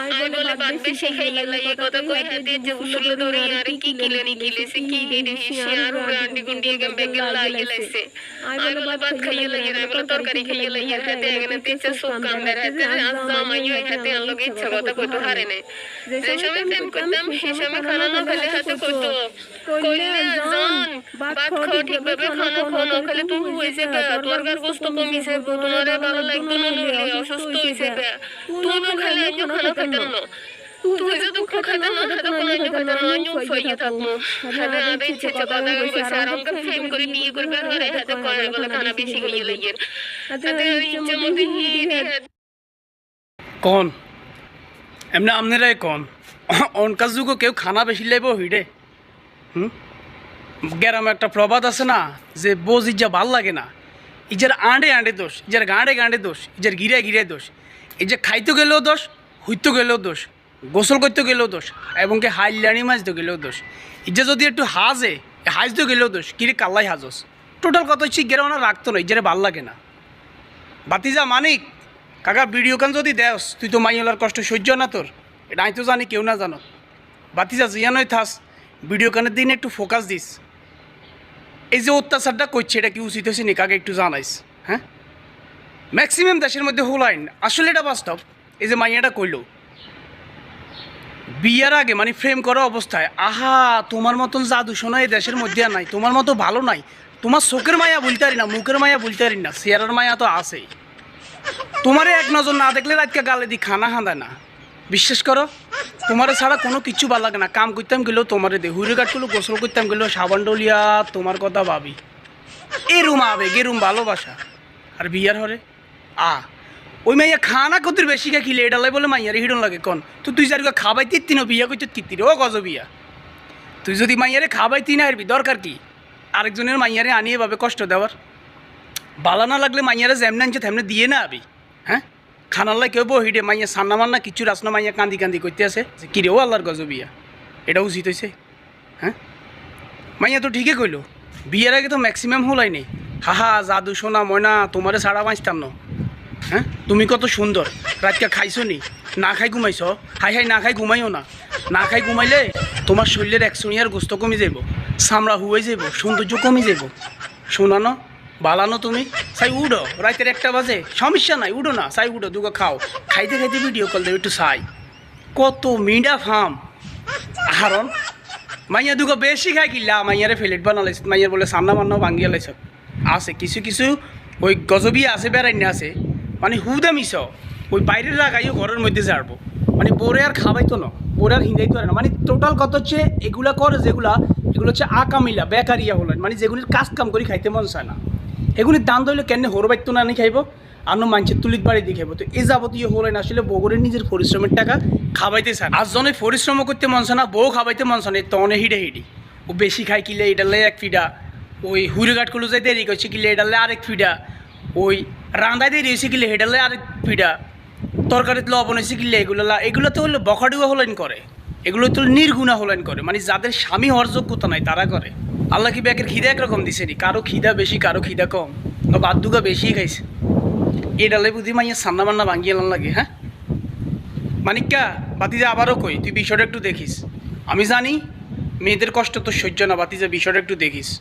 I বলে বাদ বেশি খাইয়া লাগে কথা কইতে তে যে উসুল দড়ি আরে কি কিলে নি কিলেছে কি দিদি শিয়ার রান্ডি গুন্ডি গেম বেগেল লাগে লাইছে আই বলে বাদ খাইয়া লাগে আই বলে তরকারি খাইয়া লাগে হাতে এখানে তেছে সুপ কাম বেরে হাতে আজা মাইও হাতে আলো ইচ্ছা কথা কইতো হারে নাই। যে সময় প্রেম করতাম সে সময় খানা না খেলে হাতে কইতো কইলে জন বাদ খাও ঠিকভাবে খানা খাও না খেলে তুমি হয়েছে কে তোর গার গোস্ত কমিছে তোমারে ভালো লাগতো না অসুস্থ হয়েছে কে তুমিও খালে আমিও খানা খাইতাম না তুই যে দুঃখ খাইতাম না হাতে কোনো আমিও খাইতাম না আমিও ফইয়ে থাকব। হাতে আরে ইচ্ছে কথা কইছে আর আমাকে প্রেম করে বিয়ে করবে আর হাতে হাতে কয় বলে খানা বেশি খাইয়ে লাগিয়ে হাতে ইচ্ছে মতো হিয়ে কন? এমনি আপনারাই কন? যুগও কেউ খানা বেশি লাইব হইডে হুম? গ্যারামে একটা প্রবাদ আছে না যে বোঝ ইজ্জা ভালো লাগে না। ইজার আঁডে আঁডে দোষ ইজার গাঁডে গাঁডে দোষ ইজার গিরে গিরে দোষ। এই যে খাইতে গেলেও দোষ হইতে গেলেও দোষ, গোসল করতে গেলেও দোষ, এবং কি হাইলানি মাছতে গেলেও দোষ। ইজা যদি একটু হাজে, হাজতে গেলেও দোষ কিরে কাল্লাই হাজস? টোটাল কত হচ্ছে গেরামনা রাখতো না ইজারে ভালো লাগে না। বাতিজা মানিক, কাকা ভিডিও কান যদি দেস, তুই তো মাইওলার কষ্ট সহ্য না তোর। এটা আমি তো জানি, কেউ না জানো বাতিজা জিয়ানই থাস ভিডিও কানের দিন একটু ফোকাস দিস। এই যে অত্যাচারটা করছে, এটা কি উচিত হয়েছে নি কাকে একটু জানাইস হ্যাঁ? ম্যাক্সিমাম দেশের মধ্যে হোলাইন, আসলে এটা বাস্তব। এই যে মাইয়াটা কইলো, বিয়ার আগে মানে ফ্রেম করা অবস্থায়, আহা, তোমার মতন জাদু শোনা এই দেশের মধ্যে আর নাই, তোমার মতো ভালো নাই, তোমার চোখের মায়া বলতে পারি না, মুখের মায়া বলতে পারি না চেয়ারের মায়া তো আছেই। তোমারে এক নজর না দেখলে রাতকে গালে দি খানা খাঁদায় না। বিশ্বাস করো, তোমারে ছাড়া কোনো কিচ্ছু ভালো লাগে না, কাম করতাম গেলেও তোমারে দে কাট করলেও গোসল করতাম গেলেও সাবান ডলিয়া, তোমার কথা ভাবি। এরুম আবেগ এরুম ভালোবাসা, আর বিয়ার হরে, আ ওই মাইয়া খানা কতির বেশি কা কিলে এটা বলে মাইয়ারে হিডন লাগে, কন? তো তুই যার খাবাই তিত্তি না বিয়া করতে তিত্তি ও গজ বিয়া তুই যদি মাইয়ারে খাবাই তিন আরবি দরকার কি? আরেকজনের মাইয়ারে আনিয়ে ভাবে কষ্ট দেওয়ার। বালা না লাগলে মাইয়ারে যেমন আনছে তেমনি দিয়ে না আবি হ্যাঁ? খানাল্লাই কেউ বহিডে মাইয়া সান্না মান্না কিছু রাসনা মাইয়া কান্দি কান্দি করতে আছে যে কিরে ও আল্লাহর গজ বিয়া এটা উচিত হয়েছে হ্যাঁ? মাইয়া তো ঠিকই কইলো, বিয়ের আগে তো ম্যাক্সিমাম হলাই নেই। হাহা জাদু, সোনা, ময়না, তোমারে ছাড়া বাঁচতাম না। হ্যাঁ? তুমি কত সুন্দর। রাতকে খাইছো নি? না খাই ঘুমাইছ? হাই হাই না খাই ঘুমাইও না। না খাই ঘুমাইলে তোমার শরীরের একশনিয়ার গোস্ত কমে যাব চামড়া হুয়ে যাব সৌন্দর্য কমে যাব শোনানো? বালানো তুমি? সাই উডো। রাতের একটা বাজে। সমস্যা নাই, উডো না। সাই উডো, দুগো খাও। খাইতে খাইতে ভিডিও কল দেবে একটু সাই কত মিডা ফার্ম আহরণ মাইয়া দুগো বেশি খাই কিল্লা। মাইয়ারে ফেলেট বানালাইছ মাইয়ার বলে সান্না মান্না ভাঙ্গিয়া লাইছ। আছে, কিছু কিছু ওই গজবি আছে, বেড়াইনে আছে। মানে হুদা মিশ। ওই বাইরের লাগাইও ঘরের মধ্যে জারবো মানে বোরে আর খাবাইতো না। বোরে আর হিন্দাইতে না। মানে টোটাল কত হচ্ছে, এগুলা করে যেগুলা, এগুলো হচ্ছে আকামিলা, বেকারিয়া হলো। মানে যেগুলির কাজ কাম করে খাইতে মন চায় না। এগুলির দাম ধরলে কেন হরবাইত না আনি খাইব? আনো মানুষের তুলিত বাড়ি দিয়ে খাইব। তো এই যাবতীয় হলেন আসলে বগুড়ের নিজের পরিশ্রমের টাকা খাবাইতে চায়। আর জনে পরিশ্রম করতে মন চায় না, বউ খাবাইতে মন চায় না তনে হিডে হিডি। ও বেশি খাই কিলে এটালে এক ফিডা। ওই হুড়িঘাট কলু যাই দেরি করছে কিলে এটালে আরেক ফিডা। ওই রান্দায় দেরি হয়েছে কিলে হেটালে আরেক ফিডা তরকারিতে লবণ হয়েছে কিলে এগুলো এগুলো তো হলো বখাডুয়া হলেন করে। এগুলো তো নির্গুণা হলেন করে। মানে যাদের স্বামী হওয়ার যোগ্যতা নাই, তারা করে। আল্লাহ কি ব্যাকের খিদা একরকম দিছে নি? কারও খিদা বেশি, কারও খিদা কম। বা বাদ্যুকা বেশি খাইছে। এডালে বুদ্ধি মাইয়া সান্না বান্না ভাঙিয়ে এলাম লাগে হ্যাঁ? মানিক্কা, বাতিজা আবারও কই? তুই বিষয়টা একটু দেখিস। আমি জানি, মেয়েদের কষ্ট তো সহ্য না, বাতিজা বিষয়টা একটু দেখিস।